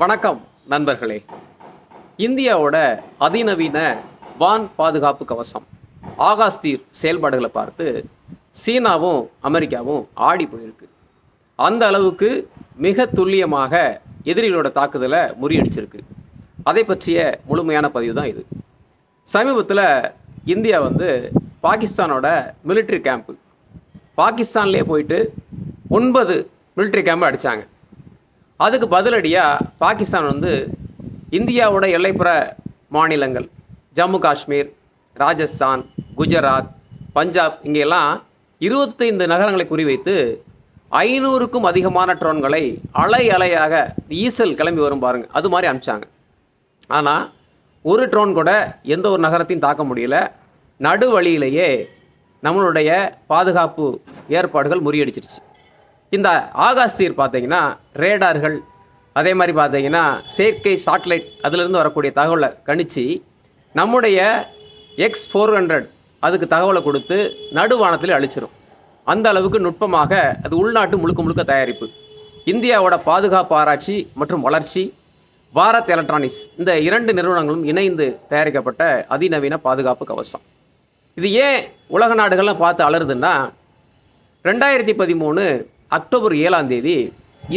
வணக்கம் நண்பர்களே. இந்தியாவோட அதிநவீன வான் பாதுகாப்பு கவசம் ஆகாஸ்தீர் செயல்பாடுகளை பார்த்து சீனாவும் அமெரிக்காவும் ஆடி போயிருக்கு. அந்த அளவுக்கு மிக துல்லியமாக எதிரிகளோட தாக்குதலை முறியடிச்சிருக்கு. அதை பற்றிய முழுமையான பதிவு தான் இது. சமீபத்தில் இந்தியா வந்து பாகிஸ்தானோட மிலிட்ரி கேம்ப்பு பாகிஸ்தான்லேயே போயிட்டு ஒன்பது மிலிட்ரி கேம்பை அடித்தாங்க அதுக்கு பதிலடியாக பாகிஸ்தான் வந்து இந்தியாவோட எல்லைப்புற மாநிலங்கள் ஜம்மு காஷ்மீர் ராஜஸ்தான் குஜராத் பஞ்சாப் இங்கெல்லாம் இருபத்தைந்து நகரங்களை குறிவைத்து ஐநூறுக்கும் அதிகமான ட்ரோன்களை அலை அலையாக ஈசல் கிளம்பி வரும் பாருங்கள் அது மாதிரி அனுப்பிச்சாங்க. ஆனால் ஒரு ட்ரோன் கூட எந்த ஒரு நகரத்தையும் தாக்க முடியல. நடு வழியிலேயே நம்மளுடைய பாதுகாப்பு ஏற்பாடுகள் முறியடிச்சிருச்சு. இந்த ஆகாஸ்தீர் பார்த்தீங்கன்னா ரேடார்கள் அதே மாதிரி பார்த்தீங்கன்னா செயற்கை சாட்டிலைட் அதிலிருந்து வரக்கூடிய தகவலை கணித்து நம்முடைய எக்ஸ் ஃபோர் ஹண்ட்ரட் அதுக்கு தகவலை கொடுத்து நடுவானத்தில் அழிச்சிரும். அந்த அளவுக்கு நுட்பமாக அது உள்நாட்டு முழுக்க முழுக்க தயாரிப்பு. இந்தியாவோட பாதுகாப்பு ஆராய்ச்சி மற்றும் வளர்ச்சி பாரத் எலக்ட்ரானிக்ஸ் இந்த இரண்டு நிறுவனங்களும் இணைந்து தயாரிக்கப்பட்ட அதிநவீன பாதுகாப்பு கவசம். இது ஏன் உலக நாடுகள்லாம் பார்த்து அலறுதுன்னா ரெண்டாயிரத்தி பதிமூணு அக்டோபர் ஏழாம் தேதி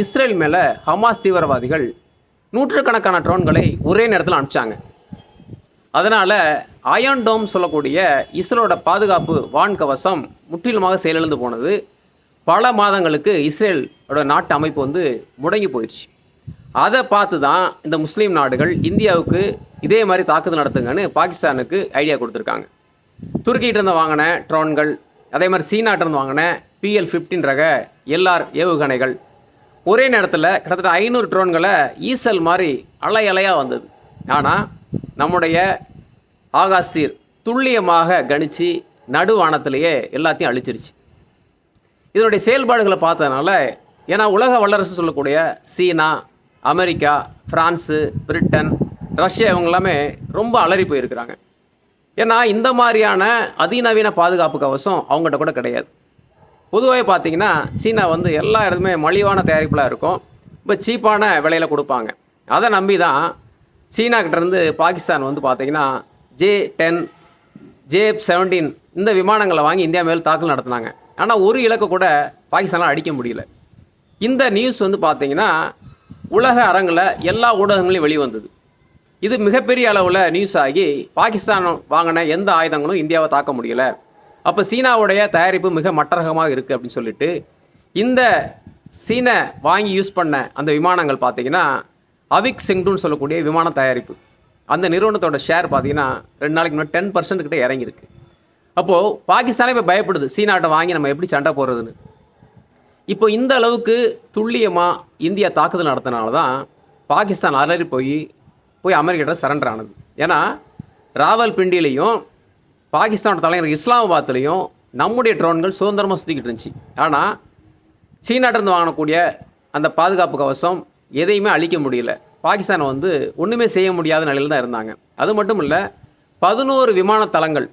இஸ்ரேல் மேலே ஹமாஸ் தீவிரவாதிகள் நூற்றுக்கணக்கான ட்ரோன்களை ஒரே நேரத்தில் அனுப்பிச்சாங்க. அதனால் அயன் டோம் சொல்லக்கூடிய இஸ்ரேலோட பாதுகாப்பு வான் கவசம் முற்றிலுமாக செயலிழந்து போனது. பல மாதங்களுக்கு இஸ்ரேலோட நாட்டு அமைப்பு வந்து முடங்கி போயிடுச்சு. அதை பார்த்து தான் இந்த முஸ்லீம் நாடுகள் இந்தியாவுக்கு இதே மாதிரி தாக்குதல் நடத்துங்கன்னு பாகிஸ்தானுக்கு ஐடியா கொடுத்துருக்காங்க. துருக்கிட்ட இருந்து வாங்கின ட்ரோன்கள் அதே மாதிரி சீனாட்டிருந்து வாங்கின பிஎல் ஃபிஃப்டின் ரக எல்ஆர் ஏவுகணைகள். ஒரே நேரத்தில் கிட்டத்தட்ட ஐநூறு ட்ரோன்களை ஈசல் மாதிரி அலை அலையாக வந்தது. ஆனால் நம்முடைய ஆகாசீர் துல்லியமாக கணிச்சு நடுவானத்திலேயே எல்லாத்தையும் அழிச்சிருச்சு. இதனுடைய செயல்பாடுகளை பார்த்ததுனால ஏன்னா உலக வல்லரசு சொல்லக்கூடிய China America France Britain Russia இவங்க எல்லாமே ரொம்ப அலறி போயிருக்கிறாங்க. ஏன்னா இந்த மாதிரியான அதிநவீன பாதுகாப்பு கவசம் அவங்ககிட்ட கூட கிடையாது. பொதுவாக பார்த்தீங்கன்னா சீனா வந்து எல்லா இடத்துமே மலிவான தயாரிப்புலாம் இருக்கும். இப்போ சீப்பான விலையில் கொடுப்பாங்க. அதை நம்பி தான் சீனாக்கிட்டேருந்து பாகிஸ்தான் வந்து பார்த்தீங்கன்னா ஜே டென் ஜே செவன்டீன் இந்த விமானங்களை வாங்கி இந்தியா மேல் தாக்கல் நடத்தினாங்க. ஆனால் ஒரு இலக்கு கூட பாகிஸ்தானால் அடிக்க முடியல. இந்த நியூஸ் வந்து பார்த்திங்கன்னா உலக அரங்கில் எல்லா ஊடகங்களையும் வெளிவந்தது. இது மிகப்பெரிய அளவில் நியூஸ் ஆகி பாகிஸ்தான் வாங்கின எந்த ஆயுதங்களும் இந்தியாவை தாக்க முடியல. அப்போ சீனாவுடைய தயாரிப்பு மிக மட்டரகமாக இருக்குது அப்படின்னு சொல்லிட்டு இந்த சீனை வாங்கி யூஸ் பண்ண அந்த விமானங்கள் பார்த்தீங்கன்னா அவிக் சிங்டுன்னு சொல்லக்கூடிய விமான தயாரிப்பு. அந்த நிறுவனத்தோட ஷேர் பார்த்தீங்கன்னா ரெண்டு நாளைக்கு முன்னாடி டென் பர்சன்ட் கிட்டே இறங்கியிருக்கு. அப்போது பாகிஸ்தானே இப்போ பயப்படுது சீனாட்ட வாங்கி நம்ம எப்படி சண்டை போடுறதுன்னு. இப்போ இந்த அளவுக்கு துல்லியமாக இந்தியா தாக்குதல் நடத்தினால தான் பாகிஸ்தான் அலறி போய் போய் அமெரிக்கிட்ட சரண்டர் ஆனது ஏன்னா ராவல்பிண்டிலையும் பாகிஸ்தானோட தலைநகர் இஸ்லாமாபாத்லேயும் நம்முடைய ட்ரோன்கள் சுதந்திரமாக சுற்றிக்கிட்டு இருந்துச்சு. ஆனால் சீனாட்டிருந்து வாங்கக்கூடிய அந்த பாதுகாப்பு கவசம் எதையுமே அழிக்க முடியல. பாகிஸ்தான் வந்து ஒன்றுமே செய்ய முடியாத நிலையில் தான் இருந்தாங்க. அது மட்டும் இல்லை பதினோரு விமான தளங்கள்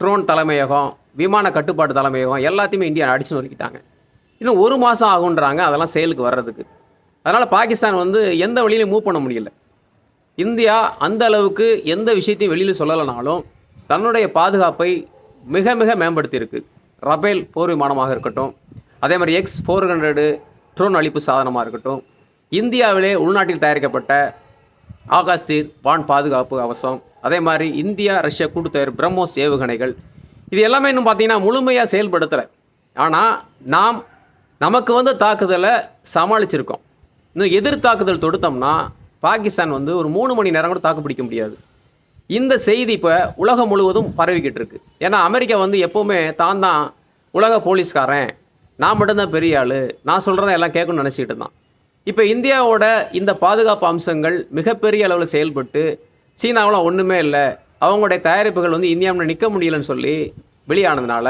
ட்ரோன் தலைமையகம் விமான கட்டுப்பாட்டு தலைமையகம் எல்லாத்தையுமே இந்தியா அடிச்சு நொறுக்கிட்டாங்க. இன்னும் ஒரு மாதம் ஆகுன்றாங்க அதெல்லாம் செயலுக்கு வர்றதுக்கு. அதனால் பாகிஸ்தான் வந்து எந்த வழியிலையும் மூவ் பண்ண முடியல. இந்தியா அந்த அளவுக்கு எந்த விஷயத்தையும் வெளியில் சொல்லலைனாலும் தன்னுடைய பாதுகாப்பை மிக மிக மேம்படுத்தியிருக்கு. ரபேல் போர் விமானமாக இருக்கட்டும் அதே மாதிரி எக்ஸ் ஃபோர் ஹண்ட்ரடு ட்ரோன் அழிப்பு சாதனமாக இருக்கட்டும் இந்தியாவிலே உள்நாட்டில் தயாரிக்கப்பட்ட ஆகாஸ்தீர் வான் பாதுகாப்பு அவசம் அதே மாதிரி இந்தியா ரஷ்யா கூட்டுத்தயார் பிரம்மோஸ் ஏவுகணைகள் இது எல்லாமே இன்னும் பார்த்தீங்கன்னா முழுமையாக செயல்படுத்தலை. ஆனால் நாம் நமக்கு வந்து தாக்குதலை சமாளிச்சிருக்கோம். இன்னும் எதிர் தாக்குதல் தொடுத்தோம்னா பாகிஸ்தான் வந்து ஒரு மூணு மணி நேரம் கூட தாக்கு பிடிக்க முடியாது. இந்த செய்தி இப்போ உலகம் முழுவதும் பரவிக்கிட்டு இருக்கு ஏன்னா அமெரிக்கா வந்து எப்போவுமே தான் தான் உலக போலீஸ்காரன். நான் மட்டும்தான் பெரிய ஆள். நான் சொல்கிறத எல்லாம் கேட்கணும்னு நினச்சிக்கிட்டு இருந்தான். இப்போ இந்தியாவோட இந்த பாதுகாப்பு அம்சங்கள் மிகப்பெரிய அளவில் செயல்பட்டு சீனாவெலாம் ஒன்றுமே இல்லை. அவங்களுடைய தயாரிப்புகள் வந்து இந்தியாவில் நிற்க முடியலன்னு சொல்லி வெளியானதுனால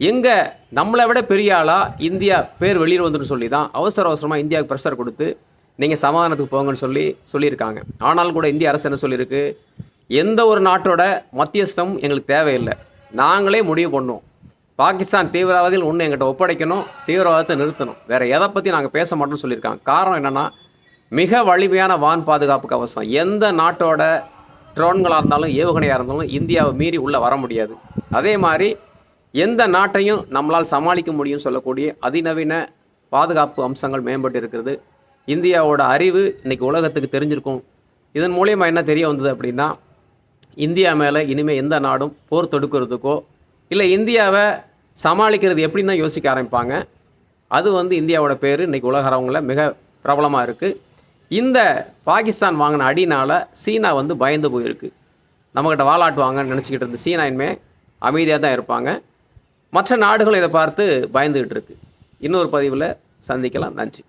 எங்கே நம்மளை விட பெரிய ஆளாக இந்தியா பேர் வெளியில் வந்துடும் சொல்லி தான் அவசர அவசரமாக இந்தியாவுக்கு ப்ரெஷர் கொடுத்து நீங்கள் சமாதானத்துக்கு போங்கன்னு சொல்லி சொல்லியிருக்காங்க. ஆனாலும் கூட இந்திய அரசு என்ன சொல்லியிருக்கு? எந்த ஒரு நாட்டோட மத்தியஸ்தம் எங்களுக்கு தேவையில்லை. நாங்களே முடிவு பண்ணுவோம் பாகிஸ்தான் தீவிரவாதிகள் ஒன்று எங்கிட்ட ஒப்படைக்கணும் தீவிரவாதத்தை நிறுத்தணும். வேறு எதை பற்றி நாங்கள் பேச மாட்டோம்னு சொல்லியிருக்காங்க. காரணம் என்னென்னா மிக வலிமையான வான் பாதுகாப்பு கவசம் எந்த நாட்டோட ட்ரோன்களாக இருந்தாலும் ஏவுகணையாக இருந்தாலும் இந்தியாவை மீறி உள்ளே வர முடியாது. அதே மாதிரி எந்த நாட்டையும் நம்மளால் சமாளிக்க முடியும்னு சொல்லக்கூடிய அதிநவீன பாதுகாப்பு அம்சங்கள் மேம்பட்டு இருக்கிறது. இந்தியாவோட அறிவு இன்றைக்கி உலகத்துக்கு தெரிஞ்சிருக்கும். இதன் மூலியமாக என்ன தெரிய வந்தது அப்படின்னா இந்தியா மேலே இனிமேல் எந்த நாடும் போர் தொடுக்கிறதுக்கோ இல்லை இந்தியாவை சமாளிக்கிறது எப்படின்னு தான் யோசிக்க ஆரம்பிப்பாங்க. அது வந்து இந்தியாவோட பேர் இன்றைக்கி உலக மிக பிரபலமாக இருக்குது இந்த பாகிஸ்தான் வாங்கின அடினால் சீனா வந்து பயந்து போயிருக்கு. நம்மக்கிட்ட வாலாட்டுவாங்கன்னு நினச்சிக்கிட்டு இருந்த சீனா இனிமேல் அமைதியாக தான் இருப்பாங்க. மற்ற நாடுகளும் இதை பார்த்து பயந்துக்கிட்டு இருக்கு. இன்னொரு பதிவில் சந்திக்கலாம். நன்றி.